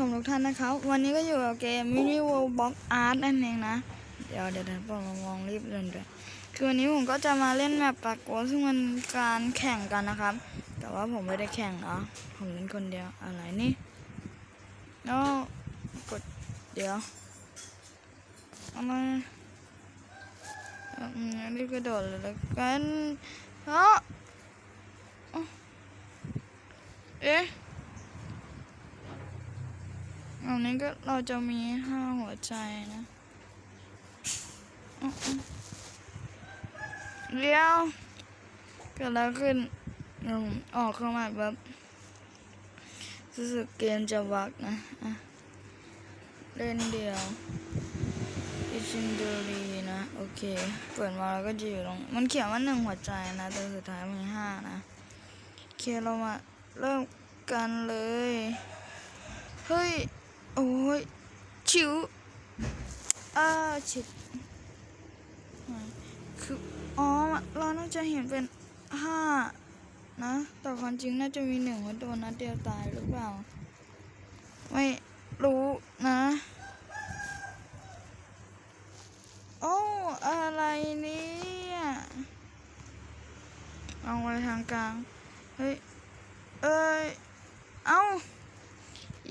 ผมทุกท่านนะครับ วันนี้ก็อยู่กับเกม Mini World Box Art นั่นเองนะ เดี๋ยวเดี๋ยวผมลองรีบเดินด้วยคือวันนี้ผมก็จะมาเล่นแมปปากโกซึ่งมันการแข่งกันนะครับ แต่ว่าผมไม่ได้แข่งนะผมเล่นคนเดียวอะไรนี่แล้วกดเดี๋ยวเอามาอืมรีบกระโดดเลยแล้วกันเอ้าเอ๊ะ อันนี้ก็เราจะมีห้าหัวใจนะเลี้ยวเกิดอะไรขึ้นออกเข้ามาแบบรู้สึกเกมจะวักนะะเล่นเดียวอิชินเดอรีนะ โอเค เปิดมาแล้วก็จะอยู่ตรง มันเขียนว่าหนึ่งหัวใจนะแต่สุดท้ายมีห้านะโอเคเรามาเริ่มกันเลย เฮ้ย โอ้ย ชิวเอ้าชิดคือ อ๋อ เราน่าจะเห็นเป็นห้านะ แต่ความจริงน่าจะมีหนึ่งว่าโดนนัดเดียวตายหรือเปล่า ไม่รู้นะ โอ้ อะไรเนี่ยเอาไว้ทางกลาง เฮ้ย เอ้ย เอ้า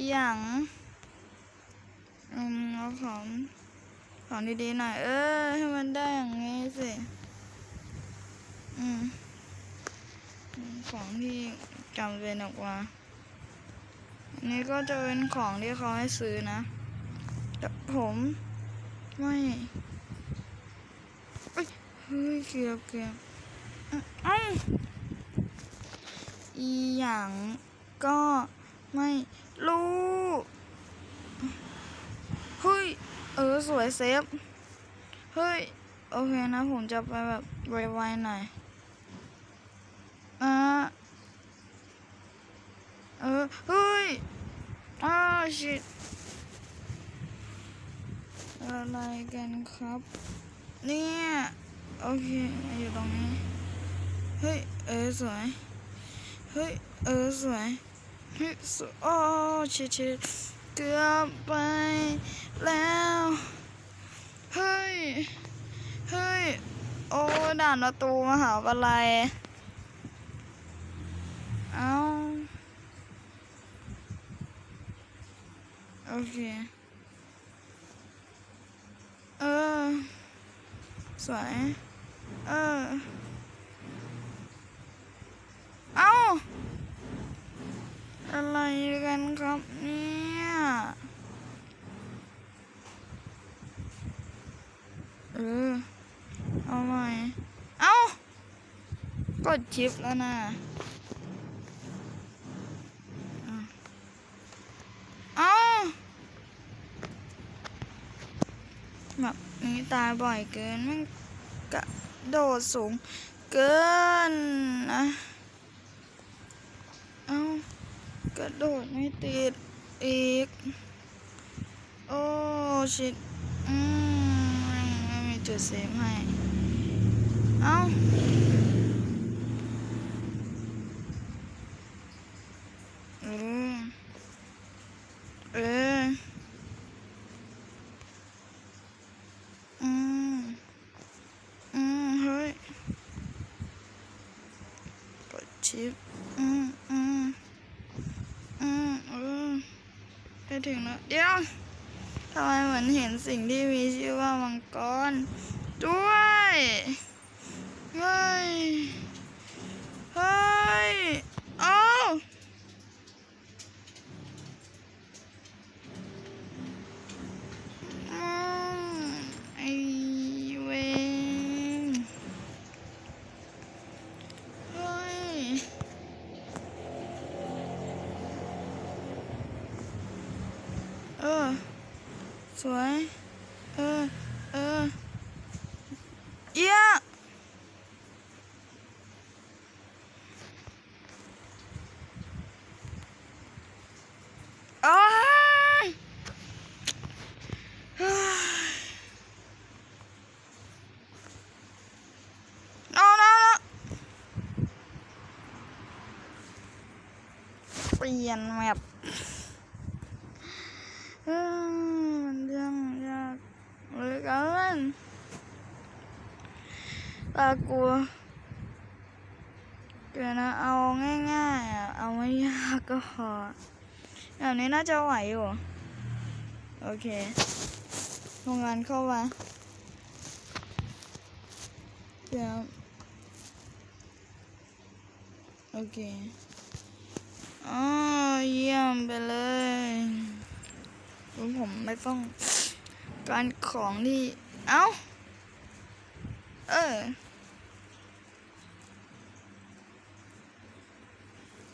อย่าง อืมเอาของของดีๆหน่อย เออ ให้มันได้อย่างงี้สิ อืม ของที่จำเป็นออกมาอันนี้ก็จะเป็นของที่เขาให้ซื้อนะ แต่ผมไม่เฮ้ยเกือบเกือบอ้าอีหยังก็ไม่รู้ เฮ้ย เออ สวยเซฟ เฮ้ย โอเคนะ ผมจะไปแบบไวๆหน่อยอ่าเออ เฮ้ย อ้าชิตอะไรกันครับ เนี่ย โอเค อยู่ตรงนี้ เฮ้ย เออ สวย เฮ้ย เออ สวย เฮ้ย สวยอ้ชิตชิต เกือบไปแล้ว เฮ้ย เฮ้ย โอ้ด่านประตูมหาวิทยาลัยเอาโอเค เออ สวย เออ เอา อะไรกันครับเนี่ยเออเอาใหม่เอากดชิปแล้วนะอะเอาแบบนี้ตายบ่อยเกินมันกระโดดสูงเกินนะ เอา กระโดดไม่ติดอีก โอ้ชิดอืมไม่มีจุดเซฟให้ เอาเออเอออืมอืมเฮ้ยกดชิปอืมอืมอืมเออ ได้ถึงแล้วเดี๋ยวทำไมเหมือนเห็นสิ่งที่มีชื่อว่ามังกร ด้วยเฮ้ยเฮ้ย ปลี่ยนแมปมันยังยากเลยกันตากลัวเดี๋ยวนะเอาง่ายๆอะเอาไม่ยากก็พอแบบนี้น่าจะไหวอยู่โอเคโรงงานเข้ามาเดี๋ยวโอเค อ๋อเยี่ยมไปเลยรู้ผมไม่ต้องการของที่ เอ้า เออ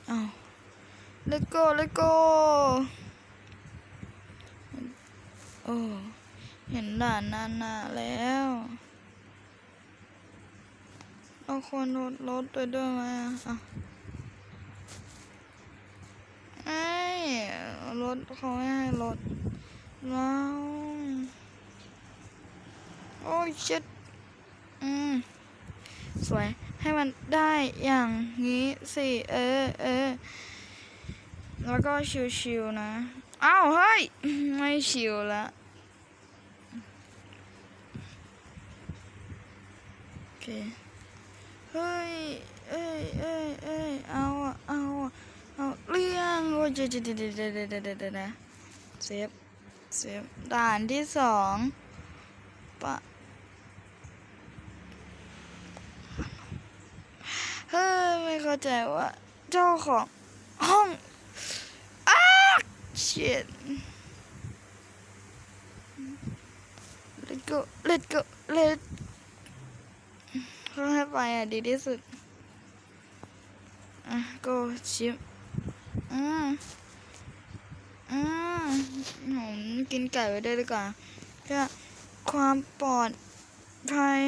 เอา let go let go โอ้ เห็นด่านนานาแล้วเอาคนรถรถไปด้วยไหมอะ อะไอ้รถเขาไม่ให้รถแล้วโอ้ยชิดอืมสวยให้มันได้อย่างนี้สิเออเออแล้วก็ชิวๆนะอ้าวเฮ้ย ไม่ชิวละโอเคเฮ้ยเอ้ยเอ้ยเอ้ยเอาอะเอาอะางโอ้ยเดี๋ยวเดี๋ยวเดี๋ยวเดี๋ยวเซฟเซฟด่านที่สองปะเฮ้ยไม่เข้าใจว่าเจ้าของห้องอ้าเชียน let go let go let เขาให้ไปอะดีที่สุดอะ go ชิม อืมอืมผมกินไก่ไว้ด้วยดีกว่าเพื่อความปลอดภัย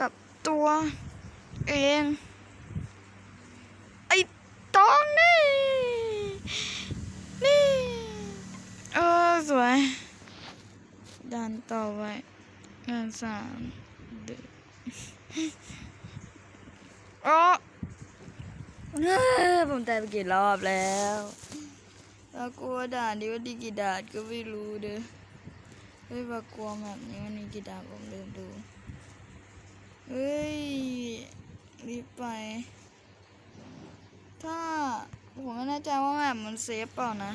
กับตัวเอง ไอ้ตองนี่ นี่ เออ สวยดันต่อไปงานสามเดือนอ๋อ ผมตายไปกี่รอบแล้วแล้วกลัวด่านดีว่าดีกี่ด่านก็ไม่รู้เด้อเฮ้ยว่ากลัวแบบนี้มันมีกี่ด่านผมลืมดูเฮ้ยรีบไป ถ้าผมไม่แน่ใจว่าแมปมันเซฟเปล่านะ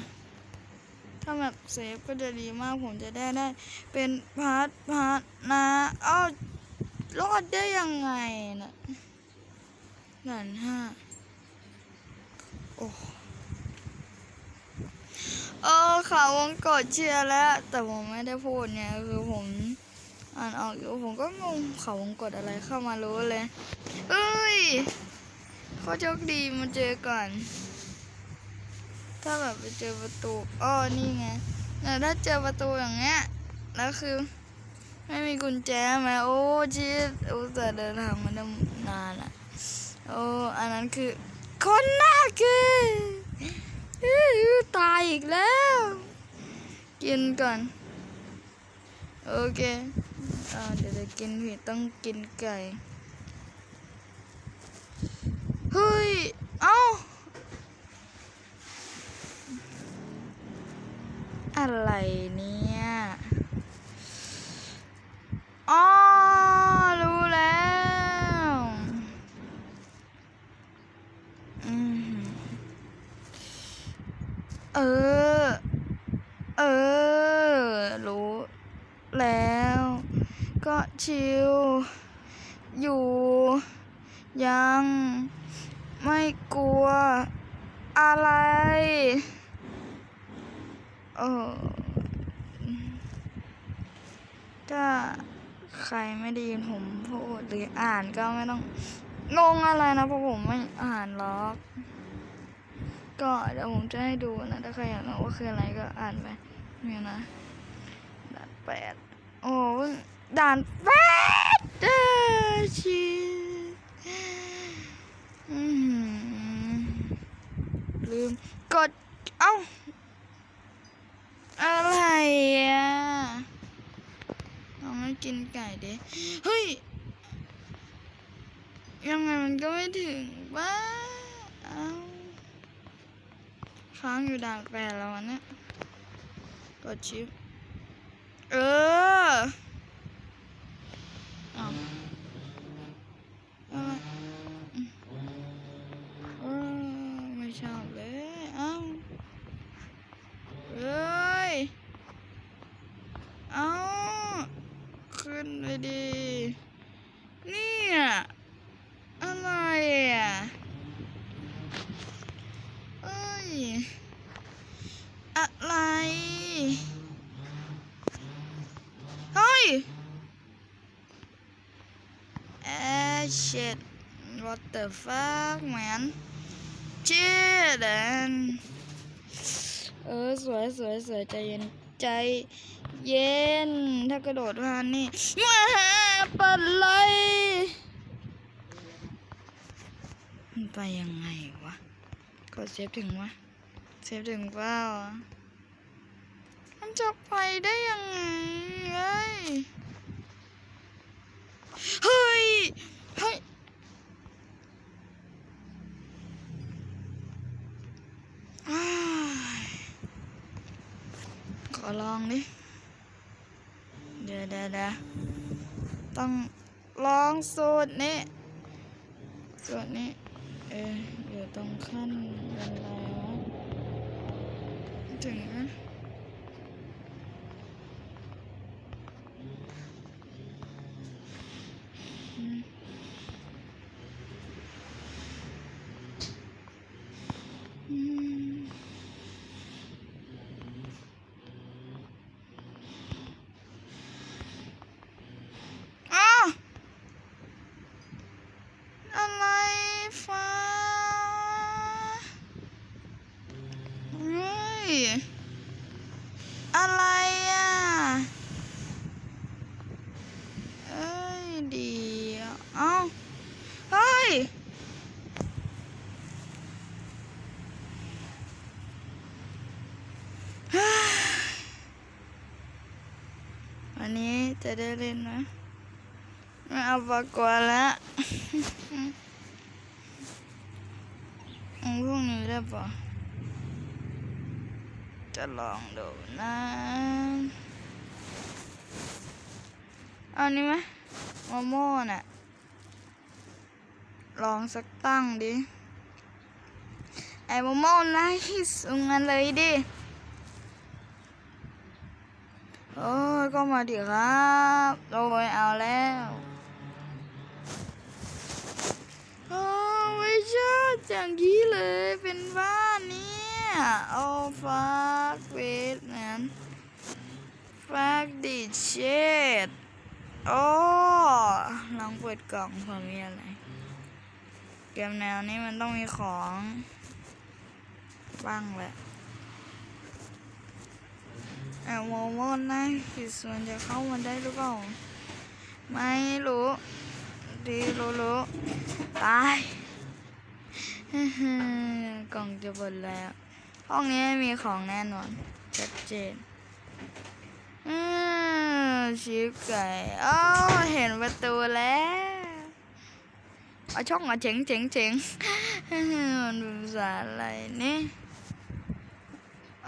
ถ้าแมปเซฟก็จะดีมากผมจะได้ได้ เป็นพาร์ทพาร์ทนะเอ้ารอดได้ยังไงนะด่านห้า โอ้เออข่าววงกดเชียร์แล้ว แต่ผมไม่ได้พูดเนี่ยคือผมอ่านออกอยู่ผมก็งงเขาววงกดอะไรเข้ามารู้เลยเอ้ยโคตรโชคดีมาเจอก่อน ถ้าแบบไปเจอประตูอ้อนี่ไงแต่ถ้าเจอประตูอย่างเงี้ยแล้วคือ ไม่มีกุญแจไหมโอ้ชีสโอ้แต่เดินทางมาได้นานอะโอ้อันนั้นคือ คนน่าคือตายอีกแล้ว กินก่อน โอเคเดี๋ยวจะกินผิดต้องกินไก่ เฮ้ย เอ้า อะไรเนี่ย อ๋อ รู้แล้ว อืมเออ เออ รู้ แล้ว ก็ ชิว อยู่ ยัง ไม่กลัว อะไรเออถ้าใครไม่ได้ยินผมพูดหรืออ่านก็ไม่ต้องงงอะไรนะเพราะผมไม่อ่านหรอก ก็เดี๋ยวผมจะให้ดูนะ ถ้าใครอยากรู้ว่าคืออะไรก็อ่านไปเนี่ยนะด่านแปดโอ้ ด่านแปดเด้อชีอืมลืมกด เอ้า อะไรอะเราไม่กินไก่เด้เฮ้ย ยังไงมันก็ไม่ถึงบ้าเอ้าค้างอยู่ด่านแปดแล้ววันเนี้ยกดชิป เออ อ้าวเอ้ยอืมเอ้ย ไม่ชอบเลย เอ้าเออ เอ้า ขึ้นไปดี เนี่ยอะไรอะ เอ้ย อะไร เฮ้ย เอ้ shit what the fuck man shit and เออสวยสวยสวยใจเย็นใจเย็น ถ้ากระโดดผ่านนี่มาหาปัดไลยมันไปยังไงวะกดเซฟถึงวะเซฟถึงเปล่ามันจะไปได้ยังไงเฮ้ย เฮ้ย เฮ้ย อ้ายข อลองดิเดี๋ยวเดี๋ยวเดี๋ยวต้องลองสูตรนี้สูตรนี้เอออยู่ตรงขั้นบันไดวะถึงนะอืมอืมอ้าวอะไรฟ้า เฮ้ย อะไรอะ เอ้ยเดียวเอ้า เฮ้ย วันนี้ จะได้เล่นไหมไม่เอาปากกว่าแล้วอืมพรุ่งนี้ได้ปะจะลองดูนะอานี้ไหมโมโม่น่ะ ลองสักตั้งดิ ไอ้โมโม่นะฮิสุงานเลยดิ โอ้ก็มาดิครับโอ้ยเอาแล้วโอ้ไม่ชอบอย่างนี้เลยเป็นบ้านเนี่ยโอ้ฟักเวทแมนฟักดิเชดโอ้ลองเปิดกล่องเผื่อมีอะไร เกมแนวนี้มันต้องมีของ บ้างแหละ อบมองว่านะคิดส่วนจะเข้ามาได้หรือเปล่า ไม่รู้ ดีรู้รู้ตายกล่องจะเปิดแล้ว ห้องนี้มีของแน่นอน ชัดเจนอืมชิบไก่อ้าเห็นประตูแล้วเอาช่องมาเจ๋งเจ๋งเจ๋งมันเป็นภาษาอะไรนี่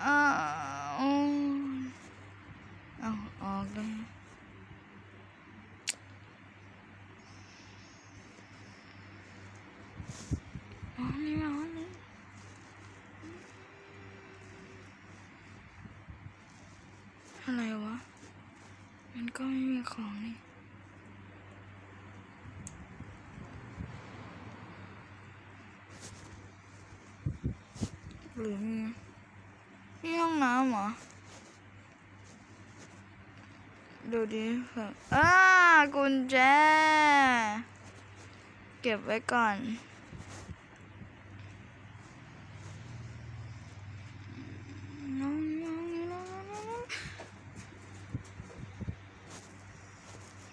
อ้าว อาออกได้ไหมอ๋อนี่มาอ๋อนี่อะไรวะ มันก็ไม่มีของนี่หรือมีห้องน้ำเหรอ ดูดิครับอ้ากุญแจ เก็บไว้ก่อน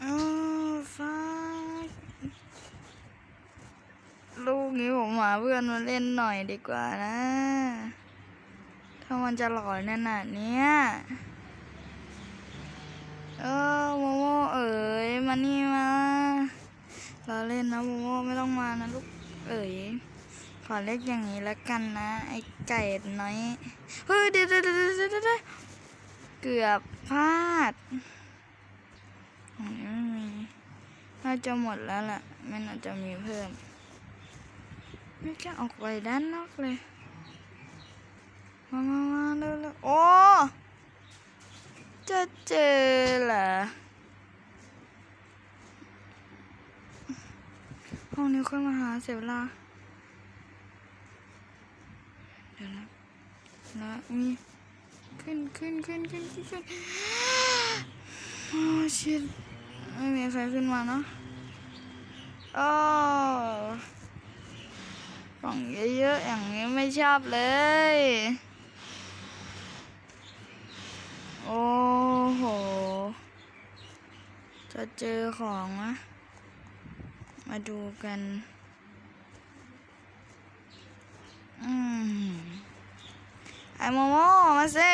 อ้าวฟ้าลูกนี้ผมหาเพื่อนมาเล่นหน่อยดีกว่านะ ถ้ามันจะหลอนขนาดเนี้ย เออโมโมเอ๋ยมานี่มาเราเล่นนะโมโมไม่ต้องมานะลูกเอ๋ยขอเรียกอย่างนี้แล้วกันนะ ไอ้ไก่น้อยเฮ้ยเดี๋ยวเดี๋ยวเดี๋ยวเดี๋ยวเดี๋ยวเกือบพลาดของนี้ไม่มีน่าจะหมดแล้วแหละไม่น่าจะมีเพิ่ม ไม่จะออกไปด้านนอกเลย มามามาเร็วเร็วโอ้ จะเจอเหรอห้องนี้ค่อยมาหาเสียเวลาเดี๋ยวนะนะมีขึ้นขึ้นขึ้นขึ้นขึ้นขึ้นโอ้ชิตไม่มีใครขึ้นมาเนาะโอ้กล่องเยอะๆอย่างนี้ไม่ชอบเลย โอ้โห จะเจอของนะมาดูกัน อืมไอโมโมมาสิ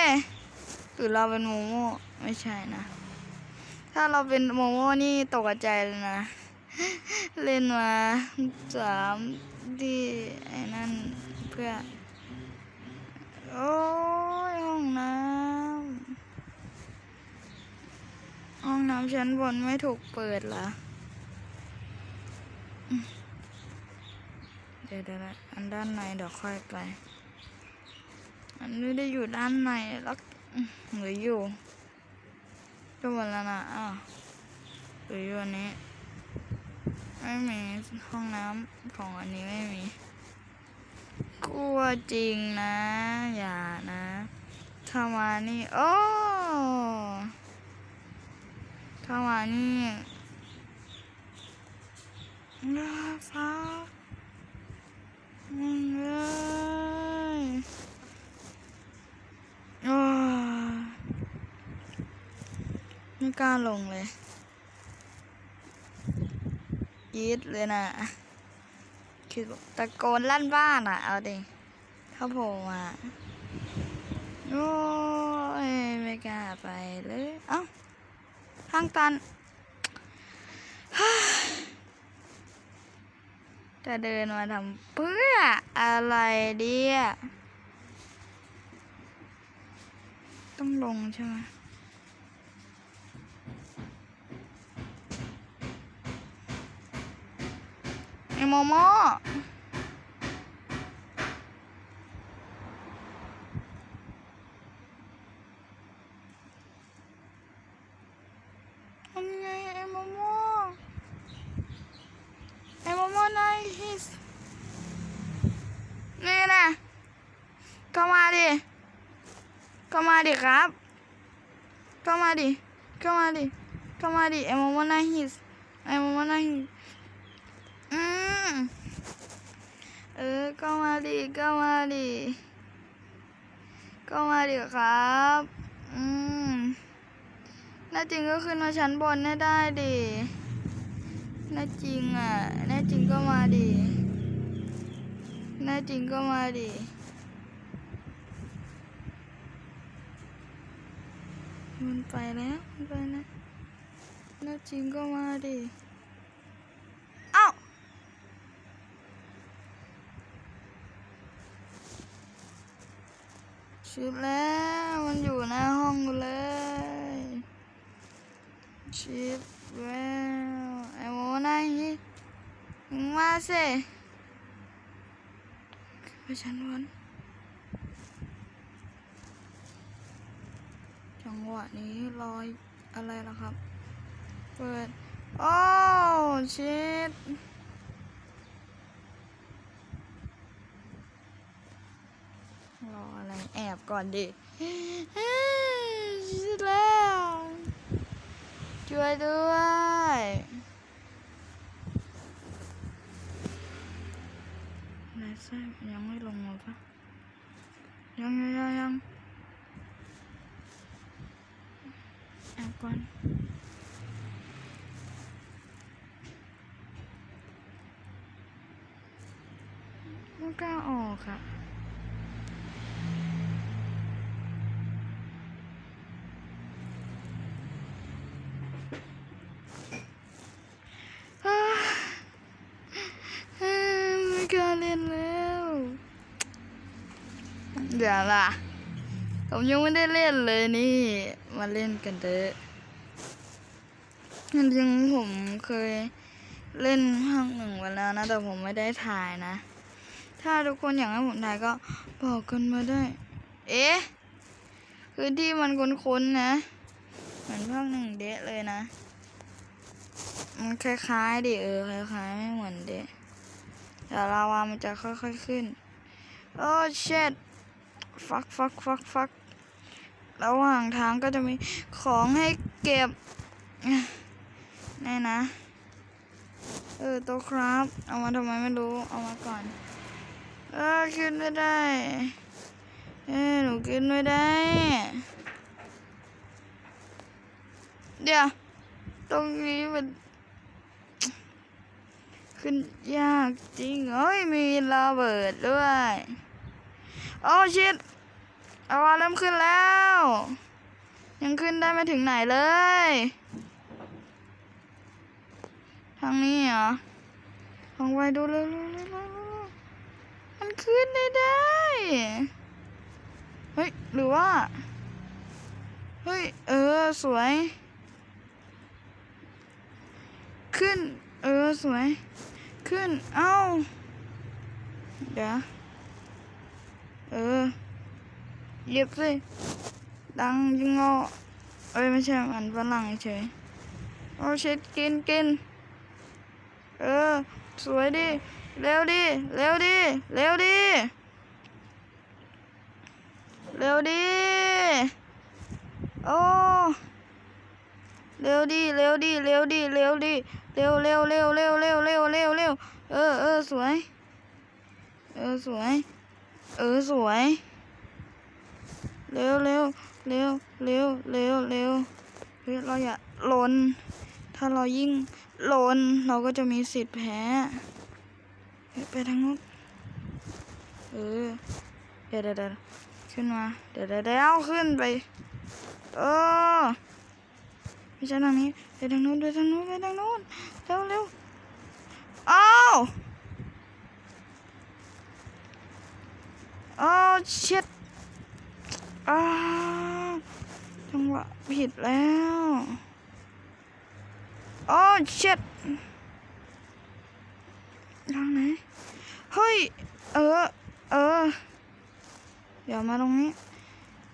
หรือเราเป็นโมโมไม่ใช่นะ ถ้าเราเป็นโมโมนี่ตกใจเลยนะ เล่นมาสามที่ไอ้นั่นเพื่อ โอ้ยห้องน้ำ ห้องน้ำชั้นบนไม่ถูกเปิดเหรอ เดี๋ยวเดี๋ยวอันด้านในเดี๋ยวค่อยไป อันนี้ได้อยู่ด้านในแล้วหรืออยู่ก็หมดแล้วนะอ้าวหรืออยู่อันนี้ ไม่มีห้องน้ำของอันนี้ไม่มี กลัวจริงนะ อย่านะถ้ามานี่ โอ้ ถ้ามานี่น่าฟ้ามึงเลยโอ้ยไม่กล้าลงเลยยีดเลยนะ คือตะโกนลั่นบ้านอะ เอาดิถ้าโผล่มาโอ้ยไม่กล้าไปเลย เอ้า ทางตัน จะเดินมาทำเพื่ออะไรเดียต้องลงใช่ไหมไอโมโมทำไงไอโมโมไอโมโมนายฮิสนี่นะเข้ามาดิเข้ามา ดิครับ เข้ามาดิ เข้ามาดิ เข้ามาดิไอโมโมนาฮิสไอโมโมนาฮิสอืมเออก็มาดิก็มาดิก็มาดิครับอืมน่าจริงก็ขึ้นมาชั้นบนให้ได้ดิน่าจริงอะแน่จริงก็มาดิแน่จริงก็มาดิ มันไปแล้วมันไปแล้วน่าจริงก็มาดิเอ้าชิดแล้วมันอยู่หน้าห้องกูเลยชิดแล้วไอ้โมนายมึงมาสิไปชั้นบน งหวะนี้รอยอะไรล่ะครับ เปิด โอ้ชิดรออะไร แอบก่อนดิชิดแล้ว ช่วยด้วยนายไส้ยังไม่ลงมาปะยังยังยัง ยังแอบก่อนไม่กล้าออกค่ะอ่าอ่าไม่กล้าเล่นแล้วเดี๋ยวล่ะ ผมยังไม่ได้เล่นเลยนี่ มาเล่นกันเถอะจริงๆผมเคยเล่นภาคหนึ่งไว้แล้วนะ แต่ผมไม่ได้ถ่ายนะ ถ้าทุกคนอยากให้ผมถ่ายก็บอกกันมาได้ เอ๊ะพื้นที่มันคุ้นๆนะ เหมือนภาคหนึ่งเดะเลยนะ มันคล้ายๆดิเออคล้ายๆไม่เหมือนเดะแต่ลาวามันจะค่อยๆขึ้น โอ้เช็ดฟักฟักฟักฟัก ระหว่างทางก็จะมีของให้เก็บนี่นะ เออตัวครับ เอามาทำไมไม่รู้ เอามาก่อน เออขึ้นไม่ได้ เออหนูขึ้นไม่ได้ เดี๋ยว ตรงนี้มันขึ้นยากจริงเอ้ยมีระเบิดด้วย โอ้ชิด เอาวาเริ่มขึ้นแล้ว ยังขึ้นได้ไม่ถึงไหนเลย ทางนี้เหรอลองไปดูเร็วๆๆๆมันขึ้นได้ได้ เฮ้ย หรือว่า เฮ้ย เออ สวย ขึ้น เออ สวย ขึ้น เอ้า เดี๋ยว เออ เหยียบสิดังยิงงอเอ้ยไม่ใช่มันฝรั่งเฉยโอ้เช็ดกินกินเออ สวยดิ เร็วดิ เร็วดิ เร็วดิ เร็วดิ โอ้ เร็วดิ เร็วดิ เร็วดิ เร็วดิ เร็วเร็วเร็วเร็วเร็วเร็วเร็วเร็วเออเออสวย เออสวย เออสวย เร็วเร็วเร็วเร็วเร็วเร็วเฮ้ยเราอย่าหล่นถ้าเรายิ่งหล่นเราก็จะมีสิทธิ์แพ้ไปทางนู้นเออเดี๋ยวเดี๋ยวเดี๋ยวขึ้นมาเดี๋ยวเดี๋ยวเดี๋ยวขึ้นไปเออไม่ใช่ทางนี้ไปทางนู้นไปทางนู้นไปทางนู้นเร็วเร็วอ้าวอ้าวเช็ด อ้าวจังหวะผิดแล้วโอ้เช็ดทางไหน เฮ้ย เออ เออ เดี๋ยวมาตรงนี้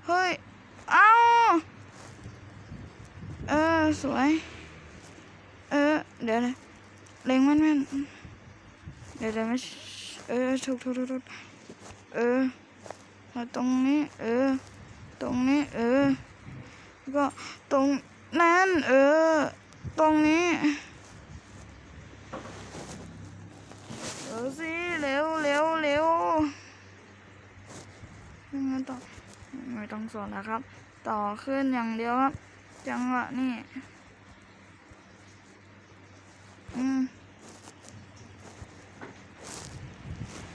เฮ้ย เอ้าเออ สวย เออ เดี๋ยวนะเล็งมันมันเดี๋ยวเดี๋ยวไม่เออ ถูกถูกถูกเออ มาตรงนี้ เออ รงนี้เออ ก็ตรงนั้นเออ ตรงนี้เออสิเร็วเร็วเร็วยังไงต่อไม่ต้องสอนนะครับ ต่อขึ้นอย่างเดียวครับ จังหวะนี่อืม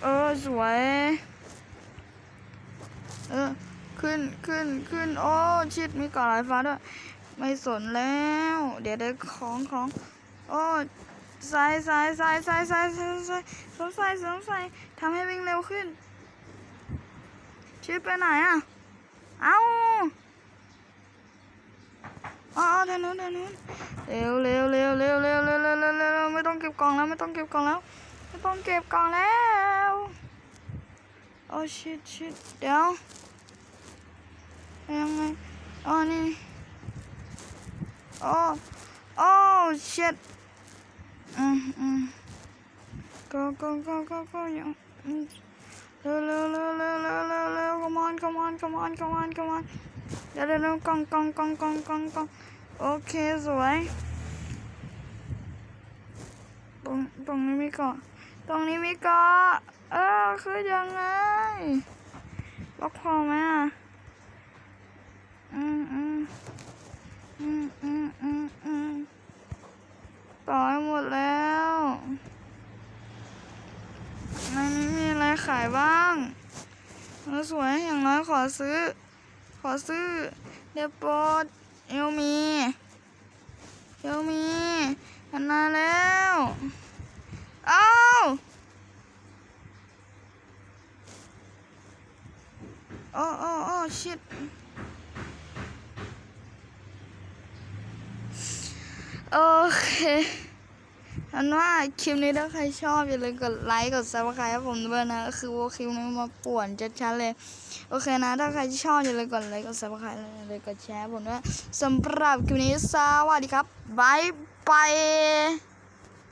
เออสวย เออ ขึ้นขึ้นขึ้น โอ้ ชิดมีก่อลายฟ้าด้วย ไม่สนแล้ว เดี๋ยวได้ของของโอ้ใส่ใส่ใส่ใส่ใส่ใส่ใส่สวมใส่สวมใส่ทำให้วิ่งเร็วขึ้น ชิดไปไหนอะ เอ้าอ๋อทางนู้นทางนู้นเร็วเร็วเร็วเร็วเร็วเร็วเร็วเร็วเร็วไม่ต้องเก็บกล่องแล้วไม่ต้องเก็บกล่องแล้ว ไม่ต้องเก็บกล่องแล้ว โอ้ชิดชิดเดี๋ยว ยังไงอ๋อนี่โอ้โอ้ชิดอืมอืม go go go go go ยังอืมเร็วเร็วเร็วเร็วเร็วเร็วเร็ว come on come on come on come on come on เดี๋ยวเดี๋ยวเดี๋ยวกองกองกองกองกองกองโอเคสวยตรงตรงนี้มีเกาะตรงนี้มีเกาะเออคือยังไงล็อกคอไหมอะ อืมอืมอืมอืมอืมอืม ต่อให้หมดแล้วในนี้มีอะไรขายบ้างเออสวยอย่างน้อยขอซื้อ ขอซื้อเดยวโปดเอลมีเอลมีอันนานแล้วเอ้าโอ้โอ้โอ้ชิด โอเคอันว่าคลิปนี้ถ้าใครชอบอย่าลืมกดไลค์กดซับสไครต์ให้ผมด้วยนะคือว่าคลิปนี้มาป่วนชัดๆเลย โอเคนะ ถ้าใครชอบอย่าลืมกดไลค์กดซับสไครต์อย่าลืมกดแชร์ผมด้วยสำหรับคลิปนี้สวัสดีครับบายบาย